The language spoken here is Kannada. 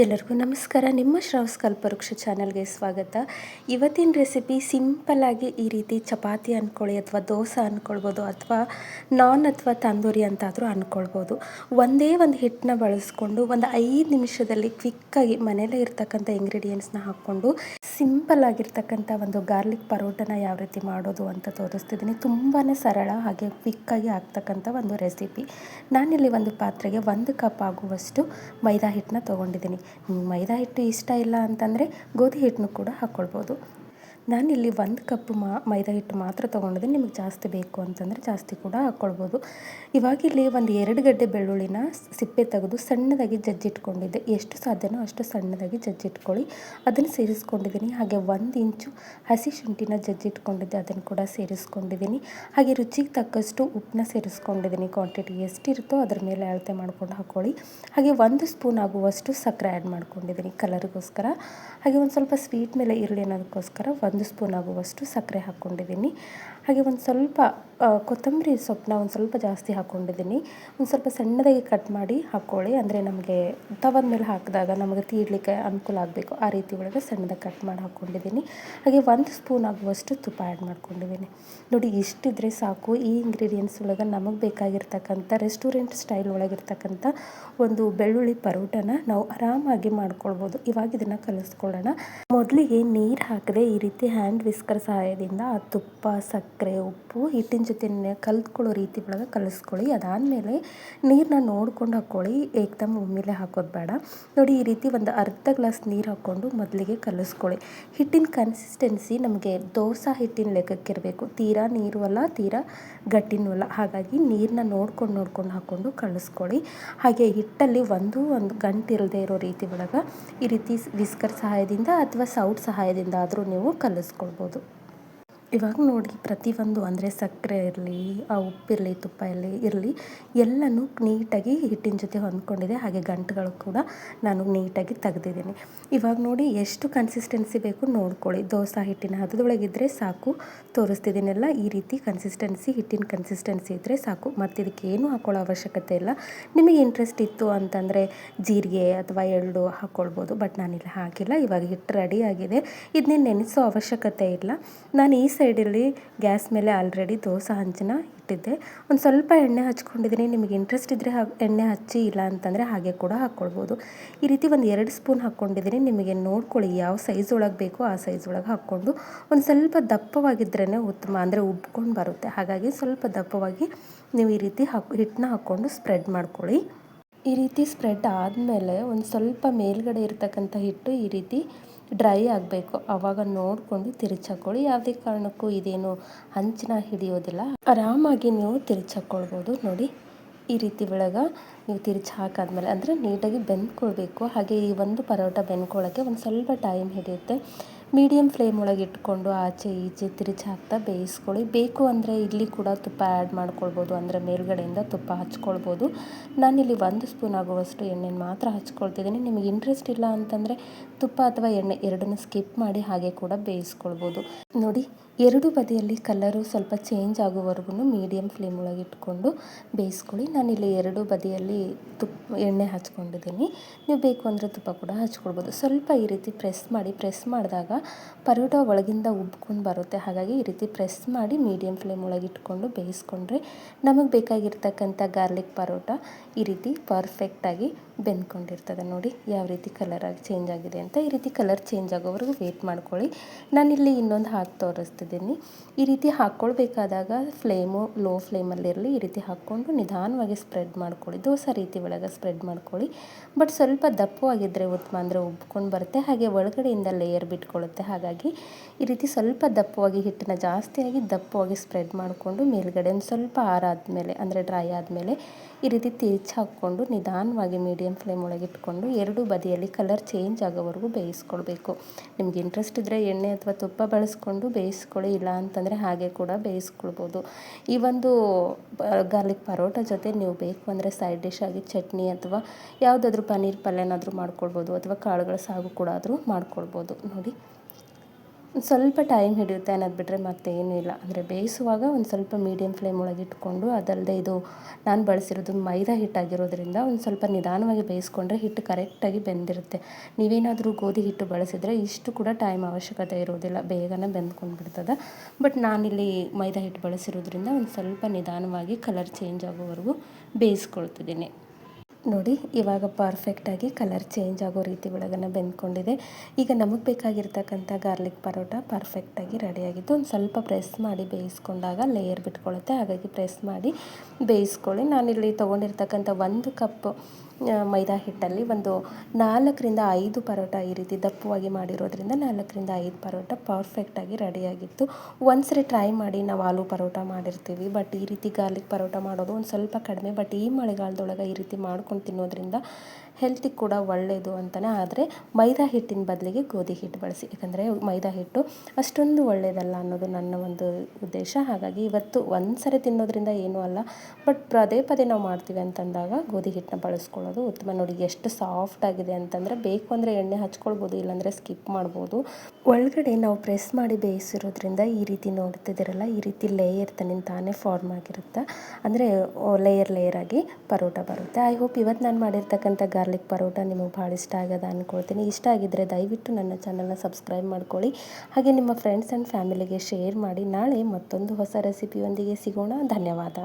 ಎಲ್ಲರಿಗೂ ನಮಸ್ಕಾರ. ನಿಮ್ಮ ಶ್ರಾವ್ಸ್ ಕಲ್ಪವೃಕ್ಷ ಚಾನಲ್ಗೆ ಸ್ವಾಗತ. ಇವತ್ತಿನ ರೆಸಿಪಿ ಸಿಂಪಲ್ಲಾಗಿ ಈ ರೀತಿ ಚಪಾತಿ ಅಂದ್ಕೊಳ್ಳಿ ಅಥವಾ ದೋಸೆ ಅಂದ್ಕೊಳ್ಬೋದು ಅಥವಾ ನಾನ್ ಅಥವಾ ತಂದೂರಿ ಅಂತಾದರೂ ಅಂದ್ಕೊಳ್ಬೋದು ಒಂದೇ ಒಂದು ಹಿಟ್ಟನ್ನ ಬಳಸ್ಕೊಂಡು ಒಂದು ಐದು ನಿಮಿಷದಲ್ಲಿ ಕ್ವಿಕ್ಕಾಗಿ ಮನೇಲೇ ಇರ್ತಕ್ಕಂಥ ಇಂಗ್ರೀಡಿಯೆಂಟ್ಸ್ನ ಹಾಕ್ಕೊಂಡು ಸಿಂಪಲ್ ಆಗಿರ್ತಕ್ಕಂಥ ಒಂದು ಗಾರ್ಲಿಕ್ ಪರೋಟನ ಯಾವ ರೀತಿ ಮಾಡೋದು ಅಂತ ತೋರಿಸ್ತಿದ್ದೀನಿ. ತುಂಬಾ ಸರಳ ಹಾಗೆ ಕ್ವಿಕ್ಕಾಗಿ ಆಗ್ತಕ್ಕಂಥ ಒಂದು ರೆಸಿಪಿ. ನಾನಿಲ್ಲಿ ಒಂದು ಪಾತ್ರೆಗೆ ಒಂದು ಕಪ್ ಆಗುವಷ್ಟು ಮೈದಾ ಹಿಟ್ಟನ್ನ ತೊಗೊಂಡಿದ್ದೀನಿ. ಮೈದಾ ಹಿಟ್ಟು ಇಷ್ಟ ಇಲ್ಲ ಅಂತಂದರೆ ಗೋಧಿ ಹಿಟ್ಟನ್ನು ಕೂಡ ಹಾಕ್ಕೊಳ್ಬೋದು. ನಾನಿಲ್ಲಿ ಒಂದು ಕಪ್ ಮಾ, ಮೈದಾ ಹಿಟ್ಟು ಮಾತ್ರ ತೊಗೊಂಡಿದ್ದೆ ನಿಮಗೆ ಜಾಸ್ತಿ ಬೇಕು ಅಂತಂದರೆ ಜಾಸ್ತಿ ಕೂಡ ಹಾಕ್ಕೊಳ್ಬೋದು. ಇವಾಗ ಇಲ್ಲಿ ಒಂದು ಎರಡು ಗಡ್ಡೆ ಬೆಳ್ಳುಳ್ಳಿನ ಸಿಪ್ಪೆ ತೆಗೆದು ಸಣ್ಣದಾಗಿ ಜಜ್ಜಿಟ್ಕೊಂಡಿದ್ದೆ. ಎಷ್ಟು ಸಾಧ್ಯನೋ ಅಷ್ಟು ಸಣ್ಣದಾಗಿ ಜಜ್ಜಿಟ್ಕೊಳ್ಳಿ. ಅದನ್ನು ಸೇರಿಸ್ಕೊಂಡಿದ್ದೀನಿ. ಹಾಗೆ ಒಂದು ಇಂಚು ಹಸಿ ಶುಂಠಿನ ಜಜ್ಜಿಟ್ಕೊಂಡಿದ್ದೆ. ಅದನ್ನು ಕೂಡ ಸೇರಿಸ್ಕೊಂಡಿದ್ದೀನಿ. ಹಾಗೆ ರುಚಿಗೆ ತಕ್ಕಷ್ಟು ಉಪ್ಪನ್ನ ಸೇರಿಸ್ಕೊಂಡಿದ್ದೀನಿ. ಕ್ವಾಂಟಿಟಿ ಎಷ್ಟಿರುತ್ತೋ ಅದ್ರ ಮೇಲೆ ಅಳತೆ ಮಾಡ್ಕೊಂಡು ಹಾಕ್ಕೊಳ್ಳಿ. ಹಾಗೆ ಒಂದು ಸ್ಪೂನ್ ಆಗುವಷ್ಟು ಸಕ್ಕರೆ ಆ್ಯಡ್ ಮಾಡ್ಕೊಂಡಿದ್ದೀನಿ. ಕಲರಿಗೋಸ್ಕರ ಹಾಗೆ ಒಂದು ಸ್ವಲ್ಪ ಸ್ವೀಟ್ ಮೇಲೆ ಇರಲಿ ಅನ್ನೋದಕ್ಕೋಸ್ಕರ ಒಂದು ಸ್ಪೂನ್ ಆಗುವಷ್ಟು ಸಕ್ಕರೆ ಹಾಕ್ಕೊಂಡಿದ್ದೀನಿ. ಹಾಗೆ ಒಂದು ಸ್ವಲ್ಪ ಕೊತ್ತಂಬರಿ ಸೊಪ್ಪನ್ನ ಒಂದು ಸ್ವಲ್ಪ ಜಾಸ್ತಿ ಹಾಕ್ಕೊಂಡಿದ್ದೀನಿ. ಒಂದು ಸ್ವಲ್ಪ ಸಣ್ಣದಾಗಿ ಕಟ್ ಮಾಡಿ ಹಾಕ್ಕೊಳ್ಳಿ. ಅಂದರೆ ನಮಗೆ ತವದ ಮೇಲೆ ಹಾಕಿದಾಗ ನಮಗೆ ತೀಡಲಿಕ್ಕೆ ಅನುಕೂಲ ಆಗಬೇಕು. ಆ ರೀತಿ ಒಳಗೆ ಸಣ್ಣದಾಗಿ ಕಟ್ ಮಾಡಿ ಹಾಕ್ಕೊಂಡಿದ್ದೀನಿ. ಹಾಗೆ ಒಂದು ಸ್ಪೂನ್ ಆಗುವಷ್ಟು ತುಪ್ಪ ಆ್ಯಡ್ ಮಾಡ್ಕೊಂಡಿದ್ದೀನಿ. ನೋಡಿ, ಇಷ್ಟಿದ್ರೆ ಸಾಕು. ಈ ಇಂಗ್ರೀಡಿಯೆಂಟ್ಸ್ ಒಳಗೆ ನಮಗೆ ಬೇಕಾಗಿರ್ತಕ್ಕಂಥ ರೆಸ್ಟೋರೆಂಟ್ ಸ್ಟೈಲ್ ಒಳಗಿರ್ತಕ್ಕಂಥ ಒಂದು ಬೆಳ್ಳುಳ್ಳಿ ಪರೋಟನ ನಾವು ಆರಾಮಾಗಿ ಮಾಡ್ಕೊಳ್ಬೋದು. ಇವಾಗ ಇದನ್ನು ಕಲಿಸ್ಕೊಳ್ಳೋಣ. ಮೊದಲಿಗೆ ನೀರು ಹಾಕದೆ ಈ ರೀತಿ ಹ್ಯಾಂಡ್ ವಿಸ್ಕರ್ ಸಹಾಯದಿಂದ ಆ ತುಪ್ಪ, ಸಕ್ಕರೆ ಉಪ್ಪು, ಹಿಟ್ಟಿನ ಜೊತೆ ಕಲ್ತ್ಕೊಳ್ಳೋ ರೀತಿ ಒಳಗೆ ಕಲಿಸ್ಕೊಳ್ಳಿ. ಅದಾದಮೇಲೆ ನೀರನ್ನ ನೋಡ್ಕೊಂಡು ಹಾಕ್ಕೊಳ್ಳಿ. ಏಕ್ದಮ್ ಒಮ್ಮೆಲೆ ಹಾಕೋದು ಬೇಡ. ನೋಡಿ, ಈ ರೀತಿ ಒಂದು ಅರ್ಧ ಗ್ಲಾಸ್ ನೀರು ಹಾಕ್ಕೊಂಡು ಮೊದಲಿಗೆ ಕಲಿಸ್ಕೊಳ್ಳಿ. ಹಿಟ್ಟಿನ ಕನ್ಸಿಸ್ಟೆನ್ಸಿ ನಮಗೆ ದೋಸೆ ಹಿಟ್ಟಿನ ಲೆಕ್ಕಕ್ಕಿರಬೇಕು ತೀರಾ ನೀರು ಅಲ್ಲ, ತೀರಾ ಗಟ್ಟಿನೂ ಅಲ್ಲ. ಹಾಗಾಗಿ ನೀರನ್ನ ನೋಡ್ಕೊಂಡು ನೋಡ್ಕೊಂಡು ಹಾಕ್ಕೊಂಡು ಕಲಿಸ್ಕೊಳ್ಳಿ. ಹಾಗೆ ಹಿಟ್ಟಲ್ಲಿ ಒಂದು ಒಂದು ಗಂಟು ಇರೋ ರೀತಿ ಒಳಗೆ ಈ ರೀತಿ ವಿಸ್ಕರ್ ಸಹಾಯದಿಂದ ಅಥವಾ ಸೌಟ್ ಸಹಾಯದಿಂದ ಆದರೂ ನೀವು ಕಲಿಸ್ಕೊಳ್ಬೋದು. ಇವಾಗ ನೋಡಿ ಪ್ರತಿಯೊಂದು ಅಂದರೆ ಸಕ್ಕರೆ ಇರಲಿ, ಆ ಉಪ್ಪಿರಲಿ ತುಪ್ಪ ಇರಲಿ ಇರಲಿ, ಎಲ್ಲನೂ ನೀಟಾಗಿ ಹಿಟ್ಟಿನ ಜೊತೆ ಹೊಂದ್ಕೊಂಡಿದೆ. ಹಾಗೆ ಗಂಟುಗಳು ಕೂಡ ನಾನು ನೀಟಾಗಿ ತೆಗ್ದಿದ್ದೀನಿ. ಇವಾಗ ನೋಡಿ ಎಷ್ಟು ಕನ್ಸಿಸ್ಟೆನ್ಸಿ ಬೇಕು ನೋಡ್ಕೊಳ್ಳಿ. ದೋಸೆ ಹಿಟ್ಟಿನ ಹದದೊಳಗಿದ್ದರೆ ಸಾಕು, ತೋರಿಸ್ತಿದ್ದೀನಲ್ಲ, ಈ ರೀತಿ ಕನ್ಸಿಸ್ಟೆನ್ಸಿ ಹಿಟ್ಟಿನ ಕನ್ಸಿಸ್ಟೆನ್ಸಿ ಇದ್ದರೆ ಸಾಕು. ಮತ್ತು ಇದಕ್ಕೆ ಏನೂ ಹಾಕೊಳ್ಳೋ ಅವಶ್ಯಕತೆ ಇಲ್ಲ. ನಿಮಗೆ ಇಂಟ್ರೆಸ್ಟ್ ಇತ್ತು ಅಂತಂದರೆ ಜೀರಿಗೆ ಅಥವಾ ಎಳ್ಳು ಹಾಕ್ಕೊಳ್ಬೋದು ಬಟ್ ನಾನಿಲ್ಲಿ ಹಾಕಿಲ್ಲ. ಇವಾಗ ಹಿಟ್ಟು ರೆಡಿ ಆಗಿದೆ. ಇದನ್ನೇ ನೆನೆಸೋ ಅವಶ್ಯಕತೆ ಇಲ್ಲ. ನಾನು ಈ ಸೈಡಲ್ಲಿ ಗ್ಯಾಸ್ ಮೇಲೆ ಆಲ್ರೆಡಿ ದೋಸೆ ಹಂಚನ್ನ ಇಟ್ಟಿದ್ದೆ. ಒಂದು ಸ್ವಲ್ಪ ಎಣ್ಣೆ ಹಚ್ಕೊಂಡಿದ್ದೀನಿ. ನಿಮಗೆ ಇಂಟ್ರೆಸ್ಟ್ ಇದ್ದರೆ ಎಣ್ಣೆ ಹಚ್ಚಿ, ಇಲ್ಲ ಅಂತಂದರೆ ಹಾಗೆ ಕೂಡ ಹಾಕ್ಕೊಳ್ಬೋದು ಈ ರೀತಿ ಒಂದು ಎರಡು ಸ್ಪೂನ್ ಹಾಕ್ಕೊಂಡಿದ್ದೀನಿ ನಿಮಗೆ ನೋಡ್ಕೊಳ್ಳಿ ಯಾವ ಸೈಜ್ ಒಳಗೆ ಬೇಕೋ ಆ ಸೈಜ್ ಒಳಗೆ ಹಾಕ್ಕೊಂಡು ಒಂದು ಸ್ವಲ್ಪ ದಪ್ಪವಾಗಿದ್ರೇ ಉತ್ತಮ, ಅಂದರೆ ಉಬ್ಕೊಂಡು ಬರುತ್ತೆ. ಹಾಗಾಗಿ ಸ್ವಲ್ಪ ದಪ್ಪವಾಗಿ ನೀವು ಈ ರೀತಿ ಹಾಕಿ, ಹಿಟ್ಟನ್ನ ಹಾಕ್ಕೊಂಡು ಸ್ಪ್ರೆಡ್ ಮಾಡ್ಕೊಳ್ಳಿ. ಈ ರೀತಿ ಸ್ಪ್ರೆಡ್ ಆದಮೇಲೆ ಒಂದು ಸ್ವಲ್ಪ ಮೇಲ್ಗಡೆ ಇರ್ತಕ್ಕಂಥ ಹಿಟ್ಟು ಈ ರೀತಿ ಡ್ರೈ ಆಗಬೇಕು. ಆವಾಗ ನೋಡಿಕೊಂಡು ತಿರುಚಾಕೊಳ್ಳಿ ಯಾವುದೇ ಕಾರಣಕ್ಕೂ ಇದೇನು ಹಂಚಿನ ಹಿಡಿಯೋದಿಲ್ಲ. ಆರಾಮಾಗಿ ನೀವು ತಿರುಚಾಕೊಳ್ಬೋದು ನೋಡಿ, ಈ ರೀತಿ ಒಳಗೆ ನೀವು ತಿರುಚಿ ಹಾಕಾದ್ಮೇಲೆ, ಅಂದರೆ ನೀಟಾಗಿ ಬೆಂದ್ಕೊಳ್ಬೇಕು. ಹಾಗೆ ಈ ಒಂದು ಪರೋಟ ಬೆಂದ್ಕೊಳ್ಳೋಕ್ಕೆ ಒಂದು ಸ್ವಲ್ಪ ಟೈಮ್ ಹಿಡಿಯುತ್ತೆ. ಮೀಡಿಯಮ್ ಫ್ಲೇಮ್ ಒಳಗೆ ಇಟ್ಕೊಂಡು ಆಚೆ ಈಚೆ ತಿರುಚಿ ಹಾಕ್ತಾ ಬೇಯಿಸ್ಕೊಳ್ಳಿ. ಬೇಕು ಅಂದರೆ ಇಲ್ಲಿ ಕೂಡ ತುಪ್ಪ ಆ್ಯಡ್ ಮಾಡ್ಕೊಳ್ಬೋದು. ಅಂದರೆ ಮೇಲ್ಗಡೆಯಿಂದ ತುಪ್ಪ ಹಚ್ಕೊಳ್ಬೋದು. ನಾನಿಲ್ಲಿ ಒಂದು ಸ್ಪೂನ್ ಆಗುವಷ್ಟು ಎಣ್ಣೆನ ಮಾತ್ರ ಹಚ್ಕೊಳ್ತಿದ್ದೀನಿ. ನಿಮಗೆ ಇಂಟ್ರೆಸ್ಟ್ ಇಲ್ಲ ಅಂತಂದರೆ ತುಪ್ಪ ಅಥವಾ ಎಣ್ಣೆ ಎರಡನ್ನು ಸ್ಕಿಪ್ ಮಾಡಿ ಹಾಗೆ ಕೂಡ ಬೇಯಿಸ್ಕೊಳ್ಬೋದು. ನೋಡಿ, ಎರಡು ಬದಿಯಲ್ಲಿ ಕಲರು ಸ್ವಲ್ಪ ಚೇಂಜ್ ಆಗುವವರೆಗೂ ಮೀಡಿಯಮ್ ಫ್ಲೇಮ್ ಒಳಗೆ ಇಟ್ಕೊಂಡು ಬೇಯಿಸ್ಕೊಳ್ಳಿ. ನಾನಿಲ್ಲಿ ಎರಡು ಬದಿಯಲ್ಲಿ ತುಪ್ಪ ಎಣ್ಣೆ ಹಚ್ಕೊಂಡಿದ್ದೀನಿ. ನೀವು ಬೇಕು ಅಂದರೆ ತುಪ್ಪ ಕೂಡ ಹಚ್ಕೊಳ್ಬೋದು. ಸ್ವಲ್ಪ ಈ ರೀತಿ ಪ್ರೆಸ್ ಮಾಡಿ ಪ್ರೆಸ್ ಮಾಡಿದಾಗ ಪರೋಟ ಒಳಗಿಂದ ಉಬ್ಕೊಂಡು ಬರುತ್ತೆ. ಹಾಗಾಗಿ ಈ ರೀತಿ ಪ್ರೆಸ್ ಮಾಡಿ ಮೀಡಿಯಮ್ ಫ್ಲೇಮ್ ಒಳಗೆ ಇಟ್ಕೊಂಡು ಬೇಯಿಸ್ಕೊಂಡ್ರೆ ನಮಗೆ ಬೇಕಾಗಿರ್ತಕ್ಕಂಥ ಗಾರ್ಲಿಕ್ ಪರೋಟ ಈ ರೀತಿ ಪರ್ಫೆಕ್ಟಾಗಿ ಬೆಂದ್ಕೊಂಡಿರ್ತದೆ ನೋಡಿ, ಯಾವ ರೀತಿ ಕಲರಾಗಿ ಚೇಂಜ್ ಆಗಿದೆ ಅಂತ. ಈ ರೀತಿ ಕಲರ್ ಚೇಂಜ್ ಆಗೋವರೆಗೂ ವೇಟ್ ಮಾಡ್ಕೊಳ್ಳಿ. ನಾನಿಲ್ಲಿ ಇನ್ನೊಂದು ಹಾಕಿ ತೋರಿಸ್ತಿದ್ದೀನಿ. ಈ ರೀತಿ ಹಾಕ್ಕೊಳ್ಬೇಕಾದಾಗ ಫ್ಲೇಮು ಲೋ ಫ್ಲೇಮಲ್ಲಿರಲಿ ಈ ರೀತಿ ಹಾಕ್ಕೊಂಡು ನಿಧಾನವಾಗಿ ಸ್ಪ್ರೆಡ್ ಮಾಡ್ಕೊಳ್ಳಿ. ದೋಸೆ ರೀತಿ ಒಳಗೆ ಸ್ಪ್ರೆಡ್ ಮಾಡ್ಕೊಳ್ಳಿ. ಬಟ್ ಸ್ವಲ್ಪ ದಪ್ಪವಾಗಿದ್ದರೆ ಉತ್ತಮ, ಅಂದರೆ ಉಬ್ಕೊಂಡು ಬರುತ್ತೆ. ಹಾಗೆ ಒಳಗಡೆಯಿಂದ ಲೇಯರ್ ಬಿಟ್ಕೊಳ್ಳುತ್ತೆ. ಹಾಗಾಗಿ ಈ ರೀತಿ ಸ್ವಲ್ಪ ದಪ್ಪವಾಗಿ, ಹಿಟ್ಟನ್ನ ಜಾಸ್ತಿಯಾಗಿ ದಪ್ಪವಾಗಿ ಸ್ಪ್ರೆಡ್ ಮಾಡಿಕೊಂಡು ಮೇಲ್ಗಡೆ ಒಂದು ಸ್ವಲ್ಪ ಆರಾದಮೇಲೆ, ಅಂದರೆ ಡ್ರೈ ಆದಮೇಲೆ ಈ ರೀತಿ ತಿರುಚಿ ಹಾಕ್ಕೊಂಡು ನಿಧಾನವಾಗಿ ಮೀಡಿಯಮ್ ಫ್ಲೇಮ್ ಒಳಗೆ ಇಟ್ಕೊಂಡು ಎರಡೂ ಬದಿಯಲ್ಲಿ ಕಲರ್ ಚೇಂಜ್ ಆಗೋವರೆಗೂ ಬೇಯಿಸ್ಕೊಳ್ಬೇಕು. ನಿಮ್ಗೆ ಇಂಟ್ರೆಸ್ಟ್ ಇದ್ದರೆ ಎಣ್ಣೆ ಅಥವಾ ತುಪ್ಪ ಬಳಸ್ಕೊಂಡು ಬೇಯಿಸ್ಕೊಳ್ಳಿ, ಇಲ್ಲ ಅಂತಂದರೆ ಹಾಗೆ ಕೂಡ ಬೇಯಿಸ್ಕೊಳ್ಬೋದು. ಈ ಒಂದು ಗಾರ್ಲಿಕ್ ಪರೋಟ ಜೊತೆ ನೀವು ಬೇಕು ಅಂದರೆ ಸೈಡ್ ಡಿಶ್ ಆಗಿ ಚಟ್ನಿ ಅಥವಾ ಯಾವುದಾದ್ರೂ ಪನ್ನೀರ್ ಪಲ್ಯನಾದರೂ ಮಾಡ್ಕೊಳ್ಬೋದು ಅಥವಾ ಕಾಳುಗಳ ಸಾಗು ಕೂಡ ಆದರೂ ಮಾಡ್ಕೊಳ್ಬೋದು. ನೋಡಿ. ಸ್ವಲ್ಪ ಟೈಮ್ ಹಿಡಿಯುತ್ತೆ ಅನ್ನೋದು ಬಿಟ್ಟರೆ ಮತ್ತೇನೂ ಇಲ್ಲ ಅಂದರೆ ಬೇಯಿಸುವಾಗ ಒಂದು ಸ್ವಲ್ಪ ಮೀಡಿಯಮ್ ಫ್ಲೇಮ್ ಒಳಗೆ ಇಟ್ಕೊಂಡು ಅದಲ್ಲದೆ ಇದು ನಾನು ಬಳಸಿರೋದು ಮೈದಾ ಹಿಟ್ಟಾಗಿರೋದ್ರಿಂದ ಒಂದು ಸ್ವಲ್ಪ ನಿಧಾನವಾಗಿ ಬೇಯಿಸ್ಕೊಂಡ್ರೆ ಹಿಟ್ಟು ಕರೆಕ್ಟಾಗಿ ಬೆಂದಿರುತ್ತೆ. ನೀವೇನಾದರೂ ಗೋಧಿ ಹಿಟ್ಟು ಬಳಸಿದರೆ ಇಷ್ಟು ಕೂಡ ಟೈಮ್ ಅವಶ್ಯಕತೆ ಇರೋದಿಲ್ಲ. ಬೇಗನೆ ಬೆಂದ್ಕೊಂಡು ಬಿಡ್ತದೆ ಬಟ್ ನಾನಿಲ್ಲಿ ಮೈದಾ ಹಿಟ್ಟು ಬಳಸಿರೋದ್ರಿಂದ ಒಂದು ಸ್ವಲ್ಪ ನಿಧಾನವಾಗಿ ಕಲರ್ ಚೇಂಜ್ ಆಗೋವರೆಗೂ ಬೇಯಿಸ್ಕೊಳ್ತಿದ್ದೀನಿ. ನೋಡಿ, ಇವಾಗ ಪರ್ಫೆಕ್ಟಾಗಿ ಕಲರ್ ಚೇಂಜ್ ಆಗೋ ರೀತಿ ಒಳಗನ್ನು ಬೆಂದ್ಕೊಂಡಿದೆ. ಈಗ ನಮಗೆ ಬೇಕಾಗಿರ್ತಕ್ಕಂಥ ಗಾರ್ಲಿಕ್ ಪರೋಟ ಪರ್ಫೆಕ್ಟಾಗಿ ರೆಡಿಯಾಗಿತ್ತು ಒಂದು ಸ್ವಲ್ಪ ಪ್ರೆಸ್ ಮಾಡಿ ಬೇಯಿಸ್ಕೊಂಡಾಗ ಲೇಯರ್ ಬಿಟ್ಕೊಳ್ಳುತ್ತೆ ಹಾಗಾಗಿ ಪ್ರೆಸ್ ಮಾಡಿ ಬೇಯಿಸ್ಕೊಳ್ಳಿ. ನಾನಿಲ್ಲಿ ತೊಗೊಂಡಿರ್ತಕ್ಕಂಥ ಒಂದು ಕಪ್ ಮೈದಾ ಹಿಟ್ಟಲ್ಲಿ ಒಂದು ನಾಲ್ಕರಿಂದ ಐದು ಪರೋಟ ಈ ರೀತಿ ದಪ್ಪವಾಗಿ ಮಾಡಿರೋದ್ರಿಂದ ನಾಲ್ಕರಿಂದ ಐದು ಪರೋಟ ಪರ್ಫೆಕ್ಟಾಗಿ ರೆಡಿಯಾಗಿತ್ತು ಒಂದ್ಸರಿ ಟ್ರೈ ಮಾಡಿ ನಾವು ಆಲೂ ಪರೋಟ ಮಾಡಿರ್ತೀವಿ. ಬಟ್ ಈ ರೀತಿ ಗಾರ್ಲಿಕ್ ಪರೋಟ ಮಾಡೋದು ಒಂದು ಸ್ವಲ್ಪ ಕಡಿಮೆ. ಬಟ್ ಈ ಮಳೆಗಾಲದೊಳಗೆ ಈ ರೀತಿ ಮಾಡ್ಕೊಂಡು ತಿನ್ನೋದ್ರಿಂದ ಹೆಲ್ತಿಗೆ ಕೂಡ ಒಳ್ಳೆಯದು ಅಂತಲೇ ಆದರೆ ಮೈದಾ ಹಿಟ್ಟಿನ ಬದಲಿಗೆ ಗೋಧಿ ಹಿಟ್ಟು ಬಳಸಿ. ಯಾಕಂದರೆ ಮೈದಾ ಹಿಟ್ಟು ಅಷ್ಟೊಂದು ಒಳ್ಳೆಯದಲ್ಲ ಅನ್ನೋದು ನನ್ನ ಒಂದು ಉದ್ದೇಶ. ಹಾಗಾಗಿ ಇವತ್ತು ಒಂದು ಸರಿ ತಿನ್ನೋದ್ರಿಂದ ಏನೂ ಅಲ್ಲ. ಬಟ್ ಪದೇ ಪದೇ ನಾವು ಮಾಡ್ತೀವಿ ಅಂತಂದಾಗ ಗೋಧಿ ಹಿಟ್ಟನ್ನ ಬಳಸ್ಕೊಳ್ಳೋದು ಉತ್ತಮ. ನೋಡಿ, ಎಷ್ಟು ಸಾಫ್ಟ್ ಆಗಿದೆ ಅಂತಂದರೆ ಬೇಕು ಅಂದರೆ ಎಣ್ಣೆ ಹಚ್ಕೊಳ್ಬೋದು, ಇಲ್ಲಾಂದರೆ ಸ್ಕಿಪ್ ಮಾಡ್ಬೋದು. ಒಳಗಡೆ ನಾವು ಪ್ರೆಸ್ ಮಾಡಿ ಬೇಯಿಸಿರೋದ್ರಿಂದ ಈ ರೀತಿ ನೋಡ್ತಿದ್ದೀರಲ್ಲ ಈ ರೀತಿ ಲೇಯರ್ ತನ್ನಿಂದ ತಾನೇ ಫಾರ್ಮ್ ಆಗಿರುತ್ತೆ. ಅಂದರೆ ಲೇಯರ್ ಲೇಯರ್ ಆಗಿ ಪರೋಟ ಬರುತ್ತೆ. ಐ ಹೋಪ್ ಇವತ್ತು ನಾನು ಮಾಡಿರ್ತಕ್ಕಂಥ ಗಾರ್ಲಿಕ್ ಪರೋಟ ನಿಮಗೆ ಭಾಳ ಇಷ್ಟ ಆಗ್ಯದ ಅಂದ್ಕೊಳ್ತೀನಿ ಇಷ್ಟ ಆಗಿದ್ದರೆ ದಯವಿಟ್ಟು ನನ್ನ ಚಾನಲ್ನ ಸಬ್ಸ್ಕ್ರೈಬ್ ಮಾಡ್ಕೊಳ್ಳಿ. ಹಾಗೆ ನಿಮ್ಮ ಫ್ರೆಂಡ್ಸ್ ಆ್ಯಂಡ್ ಫ್ಯಾಮಿಲಿಗೆ ಶೇರ್ ಮಾಡಿ. ನಾಳೆ ಮತ್ತೊಂದು ಹೊಸ ರೆಸಿಪಿಯೊಂದಿಗೆ ಸಿಗೋಣ. ಧನ್ಯವಾದ.